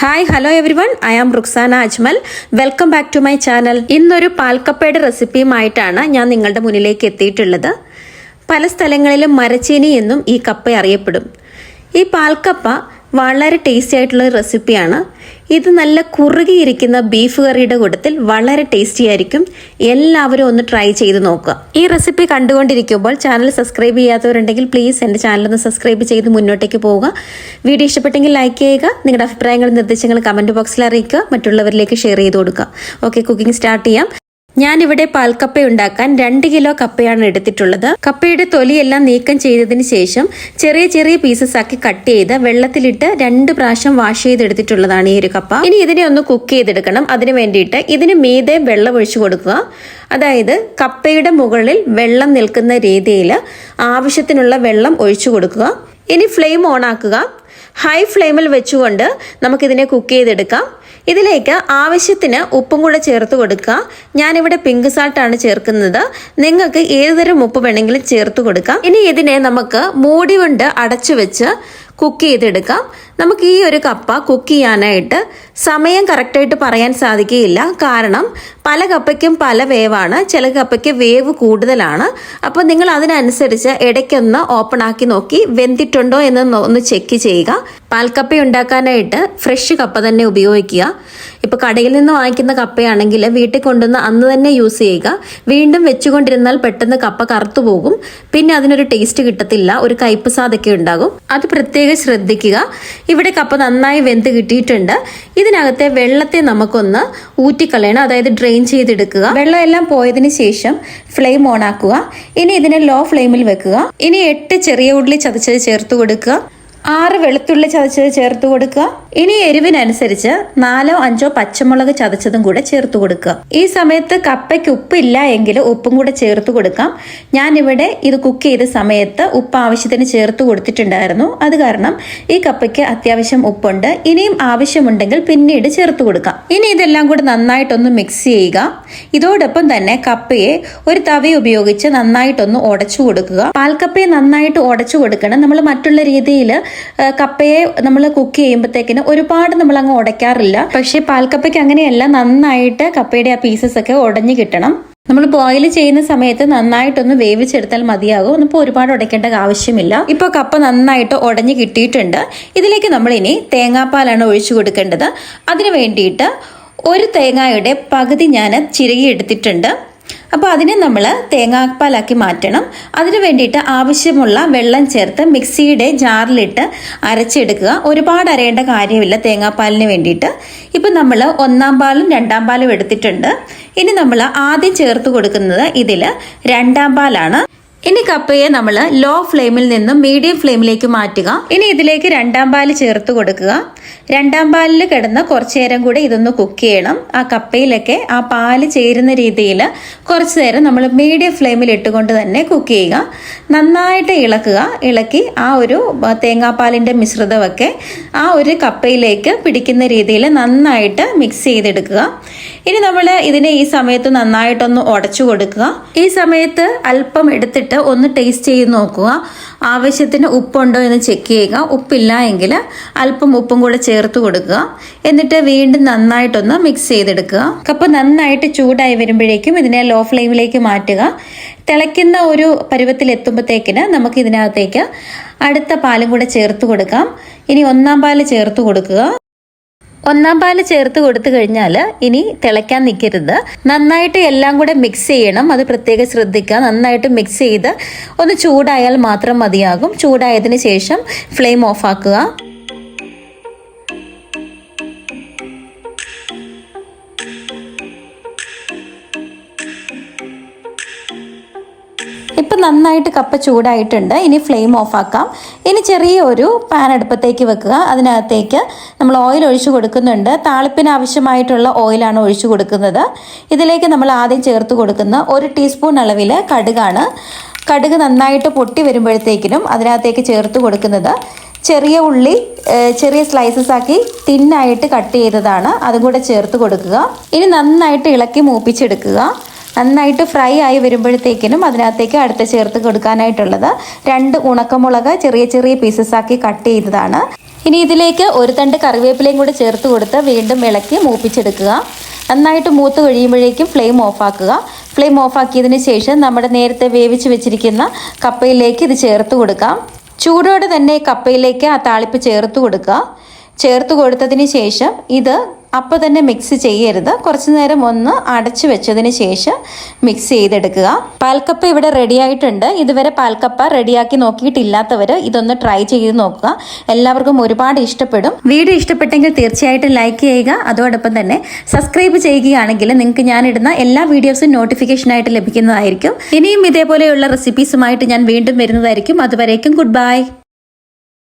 Hi hello everyone I am Ruksana Ajmal welcome back to my channel ഇന്നൊരു പാൽക്കപ്പയുടെ റെസിപ്പിയുമായിട്ടാണ് ഞാൻ നിങ്ങളുടെ മുന്നിലേക്ക് എത്തിയിട്ടുള്ളത്. പല സ്ഥലങ്ങളിലും മരച്ചീനി എന്നും ഈ കപ്പ അറിയപ്പെടും. ഈ പാൽക്കപ്പ വളരെ ടേസ്റ്റി ആയിട്ടുള്ള റെസിപ്പിയാണ് ഇത് നല്ല കുറുകിയിരിക്കുന്ന ബീഫ് കറിയുടെ കൂട്ടത്തിൽ വളരെ ടേസ്റ്റി ആയിരിക്കും. എല്ലാവരും ഒന്ന് ട്രൈ ചെയ്ത് നോക്കുക. ഈ റെസിപ്പി കണ്ടുകൊണ്ടിരിക്കുമ്പോൾ ചാനൽ സബ്സ്ക്രൈബ് ചെയ്യാത്തവരുണ്ടെങ്കിൽ പ്ലീസ് എന്റെ ചാനൽ ഒന്ന് സബ്സ്ക്രൈബ് ചെയ്ത് മുന്നോട്ടേക്ക് പോവുക. വീഡിയോ ഇഷ്ടപ്പെട്ടെങ്കിൽ ലൈക്ക് ചെയ്യുക. നിങ്ങളുടെ അഭിപ്രായങ്ങളും നിർദ്ദേശങ്ങളും കമന്റ് ബോക്സിൽ അറിയിക്കുക. മറ്റുള്ളവരിലേക്ക് ഷെയർ ചെയ്ത് കൊടുക്കുക. ഓക്കെ കുക്കിംഗ് സ്റ്റാർട്ട് ചെയ്യാം. ഞാനിവിടെ പാൽക്കപ്പ ഉണ്ടാക്കാൻ രണ്ട് കിലോ കപ്പയാണ് എടുത്തിട്ടുള്ളത്. കപ്പയുടെ തൊലിയെല്ലാം നീക്കം ചെയ്തതിന് ശേഷം ചെറിയ ചെറിയ പീസസ് ആക്കി കട്ട് ചെയ്ത് വെള്ളത്തിലിട്ട് രണ്ട് പ്രാവശ്യം വാഷ് ചെയ്തെടുത്തിട്ടുള്ളതാണ് ഈ ഒരു കപ്പ. ഇനി ഇതിനെ ഒന്ന് കുക്ക് ചെയ്തെടുക്കണം. അതിന് വേണ്ടിയിട്ട് ഇതിന് മീതെ വെള്ളം ഒഴിച്ചു കൊടുക്കുക. അതായത് കപ്പയുടെ മുകളിൽ വെള്ളം നിൽക്കുന്ന രീതിയിൽ ആവശ്യത്തിനുള്ള വെള്ളം ഒഴിച്ചു കൊടുക്കുക. ഇനി ഫ്ലെയിം ഓൺ ആക്കുക. ഹൈ ഫ്ലെയിമിൽ വെച്ചുകൊണ്ട് നമുക്കിതിനെ കുക്ക് ചെയ്തെടുക്കാം. ഇതിലേക്ക് ആവശ്യത്തിന് ഉപ്പും കൂടെ ചേർത്ത് കൊടുക്കുക. ഞാനിവിടെ പിങ്ക് സാൾട്ടാണ് ചേർക്കുന്നത്. നിങ്ങൾക്ക് ഏതുതരം ഉപ്പ് വേണമെങ്കിലും ചേർത്ത് കൊടുക്കാം. ഇനി ഇതിനെ നമുക്ക് മൂടി കൊണ്ട് അടച്ചു വെച്ച് കുക്ക് ചെയ്തെടുക്കാം. നമുക്ക് ഈ ഒരു കപ്പ കുക്ക് ചെയ്യാനായിട്ട് സമയം കറക്റ്റായിട്ട് പറയാൻ സാധിക്കുകയില്ല. കാരണം പല കപ്പയ്ക്കും പല വേവാണ്. ചില കപ്പയ്ക്ക് വേവ് കൂടുതലാണ്. അപ്പോൾ നിങ്ങൾ അതിനനുസരിച്ച് ഇടയ്ക്കൊന്ന് ഓപ്പൺ ആക്കി നോക്കി വെന്തിട്ടുണ്ടോ എന്ന് ഒന്ന് ചെക്ക് ചെയ്യുക. പാൽക്കപ്പ ഉണ്ടാക്കാനായിട്ട് ഫ്രഷ് കപ്പ തന്നെ ഉപയോഗിക്കുക. ഇപ്പോൾ കടയിൽ നിന്ന് വാങ്ങിക്കുന്ന കപ്പയാണെങ്കിൽ വീട്ടിൽ കൊണ്ടുവന്ന് അന്ന് തന്നെ യൂസ് ചെയ്യുക. വീണ്ടും വെച്ചുകൊണ്ടിരുന്നാൽ പെട്ടെന്ന് കപ്പ കറുത്തു പോകും. പിന്നെ അതിനൊരു ടേസ്റ്റ് കിട്ടത്തില്ല. ഒരു കയ്പ് സാധൊക്കെ ഉണ്ടാകും. അത് പ്രത്യേകം ശ്രദ്ധിക്കുക. ഇവിടെ കപ്പ നന്നായി വെന്ത് കിട്ടിയിട്ടുണ്ട്. ഇതിനകത്തെ വെള്ളത്തെ നമുക്കൊന്ന് ഊറ്റിക്കളയണം. അതായത് ഡ്രെയിൻ ചെയ്തെടുക്കുക. വെള്ളം എല്ലാം പോയതിന് ശേഷം ഫ്ലെയിം ഓൺ ആക്കുക. ഇനി ഇതിനെ ലോ ഫ്ലെയിമിൽ വെക്കുക. ഇനി എട്ട് ചെറിയ ഉള്ളി ചതച്ചത് ചേർത്ത് കൊടുക്കുക. ആറ് വെളുത്തുള്ളി ചതച്ചത് ചേർത്ത് കൊടുക്കുക. ഇനി എരിവിനനുസരിച്ച് നാലോ അഞ്ചോ പച്ചമുളക് ചതച്ചതും കൂടെ ചേർത്ത് കൊടുക്കുക. ഈ സമയത്ത് കപ്പയ്ക്ക് ഉപ്പില്ല എങ്കിൽ ഉപ്പും കൂടെ ചേർത്ത് കൊടുക്കാം. ഞാനിവിടെ ഇത് കുക്ക് ചെയ്ത സമയത്ത് ഉപ്പ് ആവശ്യത്തിന് ചേർത്ത് കൊടുത്തിട്ടുണ്ടായിരുന്നു. അത് കാരണം ഈ കപ്പയ്ക്ക് അത്യാവശ്യം ഉപ്പുണ്ട്. ഇനിയും ആവശ്യമുണ്ടെങ്കിൽ പിന്നീട് ചേർത്ത് കൊടുക്കാം. ഇനി ഇതെല്ലാം കൂടെ നന്നായിട്ടൊന്ന് മിക്സ് ചെയ്യുക. ഇതോടൊപ്പം തന്നെ കപ്പയെ ഒരു തവി ഉപയോഗിച്ച് നന്നായിട്ടൊന്ന് ഉടച്ചു കൊടുക്കുക. പാൽക്കപ്പയെ നന്നായിട്ട് ഉടച്ചു കൊടുക്കണം. നമ്മൾ മറ്റുള്ള രീതിയിൽ കപ്പയെ നമ്മൾ കുക്ക് ചെയ്യുമ്പോഴത്തേക്കിന് ഒരുപാട് നമ്മൾ അങ്ങ് ഉടയ്ക്കാറില്ല പക്ഷേ പാൽക്കപ്പയ്ക്ക് അങ്ങനെയല്ല നന്നായിട്ട് കപ്പയുടെ ആ പീസസ് ഒക്കെ ഉടഞ്ഞു കിട്ടണം. നമ്മൾ ബോയിൽ ചെയ്യുന്ന സമയത്ത് നന്നായിട്ടൊന്ന് വേവിച്ചെടുത്താൽ മതിയാകും. ഒന്നിപ്പോൾ ഒരുപാട് ഉടയ്ക്കേണ്ട ആവശ്യമില്ല. ഇപ്പോൾ കപ്പ നന്നായിട്ട് ഉടഞ്ഞു കിട്ടിയിട്ടുണ്ട്. ഇതിലേക്ക് നമ്മൾ ഇനി തേങ്ങാപ്പാലാണ് ഒഴിച്ചു കൊടുക്കേണ്ടത്. അതിനു വേണ്ടിയിട്ട് ഒരു തേങ്ങയുടെ പകുതി ഞാൻ ചിരകി എടുത്തിട്ടുണ്ട്. അപ്പോൾ അതിനെ നമ്മൾ തേങ്ങാപ്പാലാക്കി മാറ്റണം. അതിന് വേണ്ടിയിട്ട് ആവശ്യമുള്ള വെള്ളം ചേർത്ത് മിക്സിയുടെ ജാറിലിട്ട് അരച്ചെടുക്കുക. ഒരുപാട് അരയേണ്ട കാര്യമില്ല തേങ്ങാപ്പാലിന് വേണ്ടിയിട്ട്. ഇപ്പം നമ്മൾ ഒന്നാം പാലും രണ്ടാം പാലും എടുത്തിട്ടുണ്ട്. ഇനി നമ്മൾ ആദ്യം ചേർത്ത് കൊടുക്കുന്നത് ഇതിൽ രണ്ടാം പാലാണ്. ഇനി കപ്പയെ നമ്മൾ ലോ ഫ്ലെയിമിൽ നിന്നും മീഡിയം ഫ്ലെയിമിലേക്ക് മാറ്റുക. ഇനി ഇതിലേക്ക് രണ്ടാം പാൽ ചേർത്ത് കൊടുക്കുക. രണ്ടാം പാലിൽ കിടന്ന് കുറച്ചു നേരം കൂടെ ഇതൊന്ന് കുക്ക് ചെയ്യണം. ആ കപ്പയിലൊക്കെ ആ പാൽ ചേരുന്ന രീതിയിൽ കുറച്ചു നേരം നമ്മൾ മീഡിയം ഫ്ലെയിമിൽ ഇട്ടുകൊണ്ട് തന്നെ കുക്ക് ചെയ്യുക. നന്നായിട്ട് ഇളക്കുക. ഇളക്കി ആ ഒരു തേങ്ങാപ്പാലിന്റെ മിശ്രിതമൊക്കെ ആ ഒരു കപ്പയിലേക്ക് പിടിക്കുന്ന രീതിയിൽ നന്നായിട്ട് മിക്സ് ചെയ്തെടുക്കുക. ഇനി നമ്മൾ ഇതിനെ ഈ സമയത്ത് നന്നായിട്ടൊന്ന് ഉടച്ചു കൊടുക്കുക. ഈ സമയത്ത് അല്പം എടുത്തിട്ട് ഒന്ന് ടേസ്റ്റ് ചെയ്ത് നോക്കുക. ആവശ്യത്തിന് ഉപ്പുണ്ടോ എന്ന് ചെക്ക് ചെയ്യുക. ഉപ്പില്ല എങ്കിൽ അല്പം ഉപ്പും കൂടെ ചേർത്ത് കൊടുക്കുക. എന്നിട്ട് വീണ്ടും നന്നായിട്ടൊന്ന് മിക്സ് ചെയ്തെടുക്കുക. കപ്പ് നന്നായിട്ട് ചൂടായി വരുമ്പോഴേക്കും ഇതിനെ ലോ ഫ്ലെയിമിലേക്ക് മാറ്റുക. തിളയ്ക്കുന്ന ഒരു പരുവത്തിൽ എത്തുമ്പോഴത്തേക്കിന് നമുക്ക് ഇതിനകത്തേക്ക് അടുത്ത പാലും കൂടെ ചേർത്ത് കൊടുക്കാം. ഇനി ഒന്നാം പാൽ ചേർത്ത് കൊടുക്കുക. ഒന്നാം പാൽ ചേർത്ത് കൊടുത്തു കഴിഞ്ഞാൽ ഇനി തിളയ്ക്കാൻ നിൽക്കരുത്. നന്നായിട്ട് എല്ലാം കൂടെ മിക്സ് ചെയ്യണം. അത് പ്രത്യേകം ശ്രദ്ധിക്കുക. നന്നായിട്ട് മിക്സ് ചെയ്ത് ഒന്ന് ചൂടായാൽ മാത്രം മതിയാകും. ചൂടായതിന് ശേഷം ഫ്ലെയിം ഓഫ് ആക്കുക. ഇപ്പം നന്നായിട്ട് കപ്പ ചൂടായിട്ടുണ്ട്. ഇനി ഫ്ലെയിം ഓഫ് ആക്കാം. ഇനി ചെറിയ ഒരു പാൻ അടുപ്പത്തേക്ക് വെക്കുക. അതിനകത്തേക്ക് നമ്മൾ ഓയിൽ ഒഴിച്ചു കൊടുക്കുന്നുണ്ട്. താളിപ്പിന് ആവശ്യമായിട്ടുള്ള ഓയിലാണ് ഒഴിച്ചു കൊടുക്കുന്നത്. ഇതിലേക്ക് നമ്മൾ ആദ്യം ചേർത്ത് കൊടുക്കുന്ന ഒരു ടീസ്പൂൺ അളവിൽ കടുകാണ്. കടുക് നന്നായിട്ട് പൊട്ടി വരുമ്പോഴത്തേക്കിനും അതിനകത്തേക്ക് ചേർത്ത് കൊടുക്കുന്നത് ചെറിയ ഉള്ളി ചെറിയ സ്ലൈസസ് ആക്കി തിന്നായിട്ട് കട്ട് ചെയ്തതാണ്. അതും കൂടെ ചേർത്ത് കൊടുക്കുക. ഇനി നന്നായിട്ട് ഇളക്കി മൂപ്പിച്ചെടുക്കുക. നന്നായിട്ട് ഫ്രൈ ആയി വരുമ്പോഴത്തേക്കിനും അതിനകത്തേക്ക് അടുത്ത് ചേർത്ത് കൊടുക്കാനായിട്ടുള്ളത് രണ്ട് ഉണക്കമുളക് ചെറിയ ചെറിയ പീസസ് ആക്കി കട്ട് ചെയ്തതാണ്. ഇനി ഇതിലേക്ക് ഒരു തണ്ട് കറിവേപ്പിലയും കൂടി ചേർത്ത് കൊടുത്ത് വീണ്ടും ഇളക്കി മൂപ്പിച്ചെടുക്കുക. നന്നായിട്ട് മൂത്ത് കഴിയുമ്പോഴേക്കും ഫ്ലെയിം ഓഫാക്കുക ഫ്ലെയിം ഓഫാക്കിയതിന് ശേഷം നമ്മുടെ നേരത്തെ വേവിച്ച് വെച്ചിരിക്കുന്ന കപ്പയിലേക്ക് ഇത് ചേർത്ത് കൊടുക്കാം. ചൂടോടെ തന്നെ കപ്പയിലേക്ക് ആ താളിപ്പ് ചേർത്ത് കൊടുക്കുക. ചേർത്ത് കൊടുത്തതിന് ശേഷം ഇത് അപ്പോൾ തന്നെ മിക്സ് ചെയ്യരുത്. കുറച്ച് നേരം ഒന്ന് അടച്ചു വെച്ചതിന് ശേഷം മിക്സ് ചെയ്തെടുക്കുക. പാൽക്കപ്പ ഇവിടെ റെഡി ആയിട്ടുണ്ട്. ഇതുവരെ പാൽക്കപ്പ റെഡിയാക്കി നോക്കിയിട്ടില്ലാത്തവർ ഇതൊന്ന് ട്രൈ ചെയ്ത് നോക്കുക. എല്ലാവർക്കും ഒരുപാട് ഇഷ്ടപ്പെടും. വീഡിയോ ഇഷ്ടപ്പെട്ടെങ്കിൽ തീർച്ചയായിട്ടും ലൈക്ക് ചെയ്യുക. അതോടൊപ്പം തന്നെ സബ്സ്ക്രൈബ് ചെയ്യുകയാണെങ്കിൽ നിങ്ങൾക്ക് ഞാനിടുന്ന എല്ലാ വീഡിയോസും നോട്ടിഫിക്കേഷനായിട്ട് ലഭിക്കുന്നതായിരിക്കും. ഇനിയും ഇതേപോലെയുള്ള റെസിപ്പീസുമായിട്ട് ഞാൻ വീണ്ടും വരുന്നതായിരിക്കും. അതുവരേക്കും ഗുഡ് ബൈ